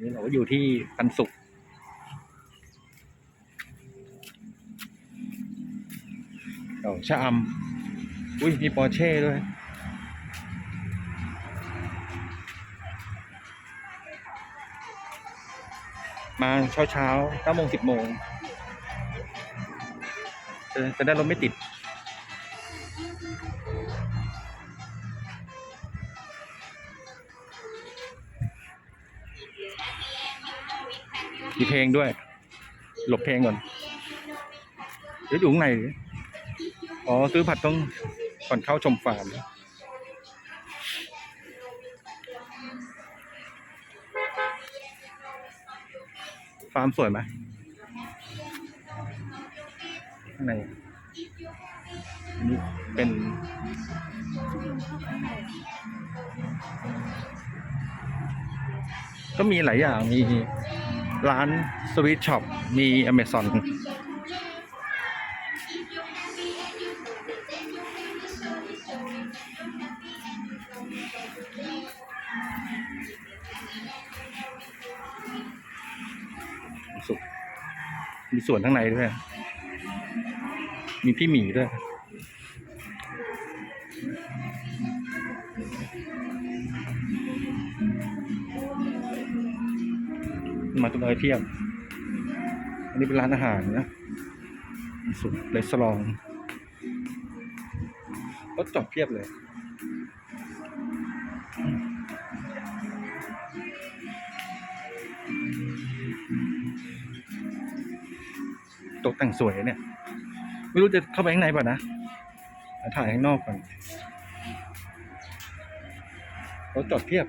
นี่เราก็อยู่ที่ปันสุขเอ๋อชะอำอุ้ยมีปอร์เช่ด้วยมาเช้าเช้าเก้าโมงสิบโมงจะได้รถไม่ติด มีเพลงด้วย หลบเพลงก่อนเดี๋ยวอยู่ข้างในอ๋อ ซื้อผัดต้องก่อนเข้าชมฟาร์มฟาร์มสวยไหมข้างในอันนี้เป็นก็มีหลายอย่างมี ร้านสวีทช็อปมีอเมซอนสุขมีสวนข้างในด้วย มีพี่หมีด้วย มาตุนเอยเทียบอันนี้เป็นร้านอาหารนะสุดเลสลองรถจอดเพียบเลยตกแต่งสวยเนี่ย ไม่รู้จะเข้าไปข้างในป่ะนะ ถ่ายข้างนอกก่อนรถจอดเพียบ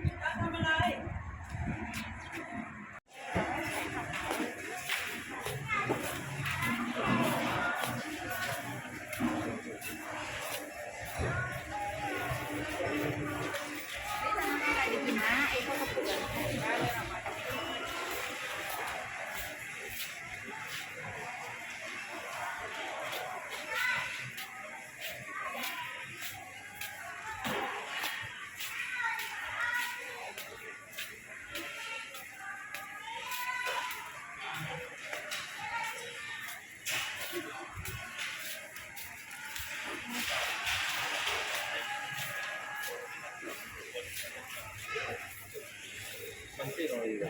นี่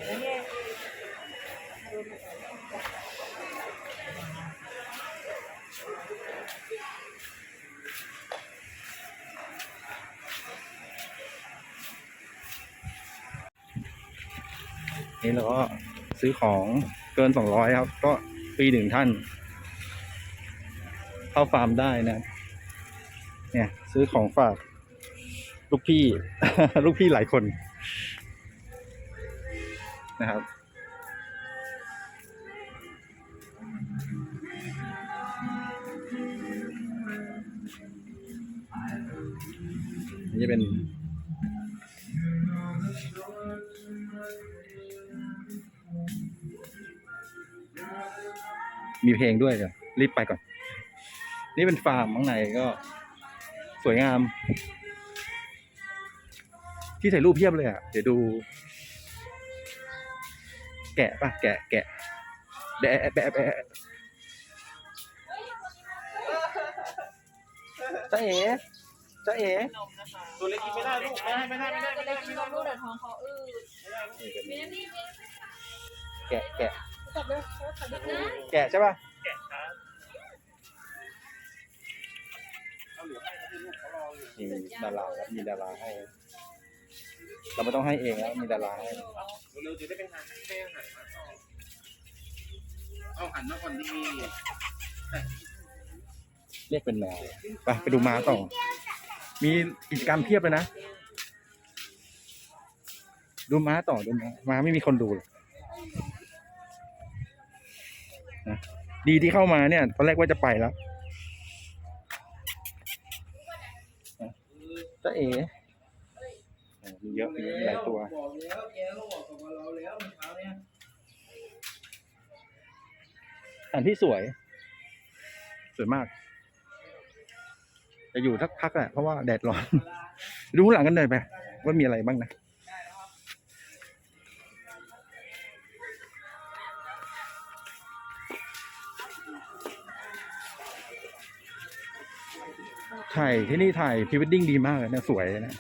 เราก็ซื้อของเกินสองร้อยครับ ก็ฟรีหนึ่งท่าน เข้าฟาร์มได้นะ เนี่ย ซื้อของฝาก ลูกพี่ ลูกพี่หลายคน นะครับ นี่จะเป็น มีเพลงด้วยเดี๋ยวรีบไปก่อน นี่เป็นฟาร์มข้างในก็สวยงาม ที่ถ่ายรูปเพียบเลยอะ เดี๋ยวดู แกะป่ะแกะแกะแบะแบะแบะจ้าเอ๋จ้าเอ๋ตัวเล็กกินไม่ได้ลูกไม่ได้ไม่ได้ไม่ได้ไม่ได้ไม่ได้ลูกเดี๋ยวท้องเขาอืดนี่เป็นมีนี่มีแกะแกะแกะใช่ป่ะแกะครับมีดาราครับมีดาราให้ เราไม่ต้องให้เองแล้วมีดาราให้ เร็วๆจะได้เป็นทางให้อาหารมาต่อเอาหันมาก่อนดีเรียกเป็นแมวไปไปดูม้าต่อ มีกิจกรรมเพียบเลยนะ ดูม้าต่อดูม้าม้าไม่มีคนดูเลยนะดีที่เข้ามาเนี่ยตอนแรกว่าจะไปแล้วนะจ้าเอ๋เออ มีเยอะหลายตัวบอันที่สวย สวยมาก จะอยู่สักพักแหละเพราะว่าแดดร้อน ดูหลังกันหน่อยไปว่ามีอะไรบ้างนะถ่ายที่นี่ถ่ายพรีเวดดิ้งดีมากเลยนะ สวยนะ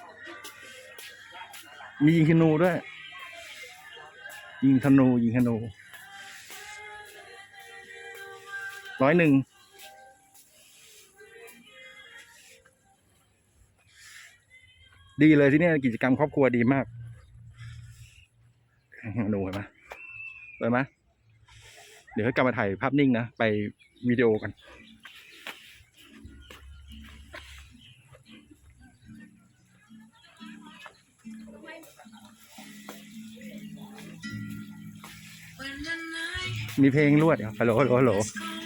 มียิงธนูด้วย ยิงธนู ยิงธนูร้อยหนึ่งดีเลยที่นี่กิจกรรมครอบครัวดีมากธนูเห็นไหมเห็นไหมเดี๋ยวให้กลับมาถ่ายภาพนิ่งนะ ไปวิดีโอกัน มีเพลงรวดเหรอฮัลโหลฮัลโหลฮัลโหล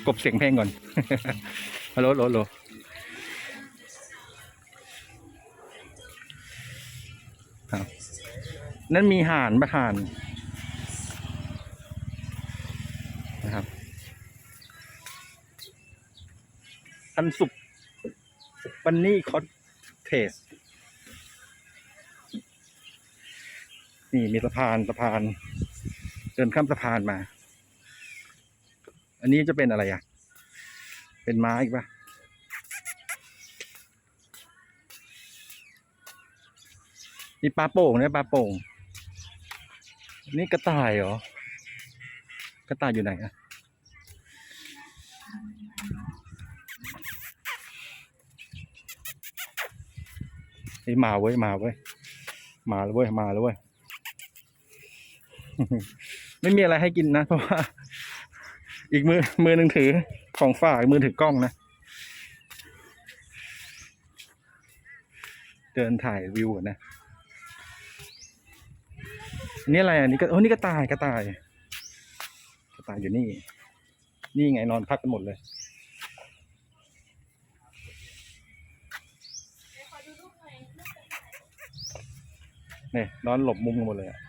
กบเสียงเพลงก่อนฮัลโหลฮัลโหลฮัลโหลครับนั่นมีห่านประห่านนะครับ อันสุกบันนี่คอตเทส นี่มีสะพานสะพาน ดินข้ามสะพานมา อันนี้จะเป็นอะไรอะ เป็นไม้อีกปะมีปลาโป่งเนี่ยปลาโป่ง นี่กระต่ายเหรอ กระต่ายอยู่ไหนอะไอ้ยมาเว้ยมาเว้ยมาแล้วเว้ยมาแล้วเว้ย ไม่มีอะไรให้กินนะเพราะว่า อีกมือมือหนึ่งถือของฝากมือถือกล้องนะ เดินถ่ายวิวนะอันนี่อะไรอันนี้ก็โอ้นี่กระต่ายกระต่ายกระต่ายอยู่นี่ นี่ไงนอนพักกันหมดเลยเนี่ยนอนหลบมุมกันหมดเลยอะ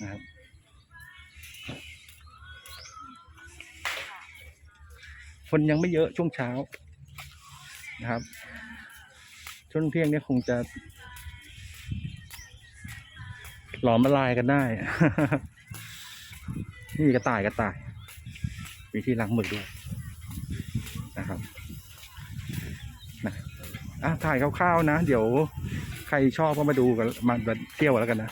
นะครับ คนยังไม่เยอะช่วงเช้านะครับ ช่วงเที่ยงเนี่ยคงจะ หลอมละลายกันได้ นี่กระต่ายกระต่าย มีที่ล้างมือด้วยนะครับนะอะถ่ายคร่าวๆนะ เดี๋ยวใครชอบก็มาดูกันมาเที่ยวแล้วกันนะ